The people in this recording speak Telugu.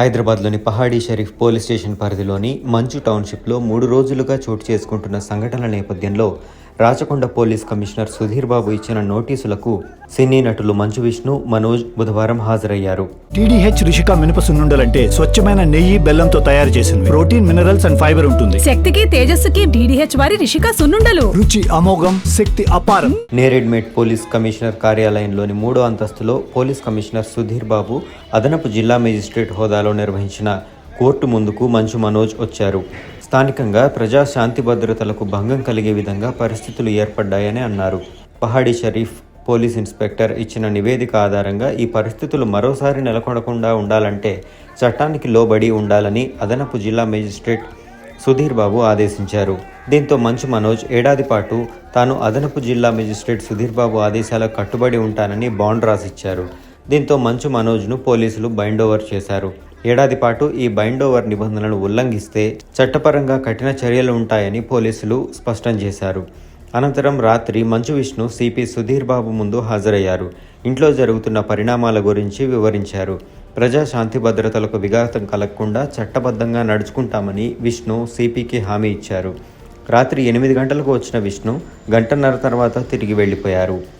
హైదరాబాద్లోని పహాడీ షరీఫ్ పోలీస్ స్టేషన్ పరిధిలోని మంచు టౌన్షిప్లో మూడు రోజులుగా చోటు చేసుకుంటున్న సంఘటనల నేపథ్యంలో రాచకొండ పోలీస్ కమిషనర్ సుధీర్ బాబు ఇచ్చిన నోటీసులకు సినీ నటులు మంచు విష్ణు మనోజ్ బుధవారం హాజరయ్యారు. టీడీహెచ్ రిషిక మినప సున్నుండలంటే స్వచ్ఛమైన నెయ్యి బెల్లంతో తయారు చేసింది ప్రోటీన్ మినరల్స్ అండ్ ఫైబర్ ఉంటుంది. శక్తికి తేజస్సుకి డీడీహెచ్ వారి రిషిక సున్నుండలు. రుచి అమోఘం శక్తి అపారం. నేరెడ్మేట్ పోలీస్ కమిషనర్ కార్యాలయంలోని మూడో అంతస్తులో పోలీస్ కమిషనర్ సుధీర్ బాబు అదనపు జిల్లా మేజిస్ట్రేట్ హోదాలో నిర్వహించిన కోర్టు ముందుకు మంచు మనోజ్ వచ్చారు. స్థానికంగా ప్రజా శాంతి భద్రతలకు భంగం కలిగే విధంగా పరిస్థితులు ఏర్పడ్డాయని అన్నారు. పహాడీ షరీఫ్ పోలీస్ ఇన్స్పెక్టర్ ఇచ్చిన నివేదిక ఆధారంగా ఈ పరిస్థితులు మరోసారి నెలకొనకుండా ఉండాలంటే చట్టానికి లోబడి ఉండాలని అదనపు జిల్లా మేజిస్ట్రేట్ సుధీర్ బాబు ఆదేశించారు. దీంతో మంచు మనోజ్ ఏడాది పాటు తాను అదనపు జిల్లా మేజిస్ట్రేట్ సుధీర్ బాబు ఆదేశాలకు కట్టుబడి ఉంటానని బాండ్ రాసిచ్చారు. దీంతో మంచు మనోజ్ను పోలీసులు బైండ్ ఓవర్ చేశారు. ఏడాది పాటు ఈ బైండ్ ఓవర్ నిబంధనలను ఉల్లంఘిస్తే చట్టపరంగా కఠిన చర్యలు ఉంటాయని పోలీసులు స్పష్టం చేశారు. అనంతరం రాత్రి మంచు విష్ణు సిపి సుధీర్ బాబు ముందు హాజరయ్యారు. ఇంట్లో జరుగుతున్న పరిణామాల గురించి వివరించారు. ప్రజా శాంతి భద్రతలకు విఘాతం కలగకుండా చట్టబద్ధంగా నడుచుకుంటామని విష్ణు సిపికి హామీ ఇచ్చారు. రాత్రి ఎనిమిది గంటలకు వచ్చిన విష్ణు గంటన్నర తర్వాత తిరిగి వెళ్ళిపోయారు.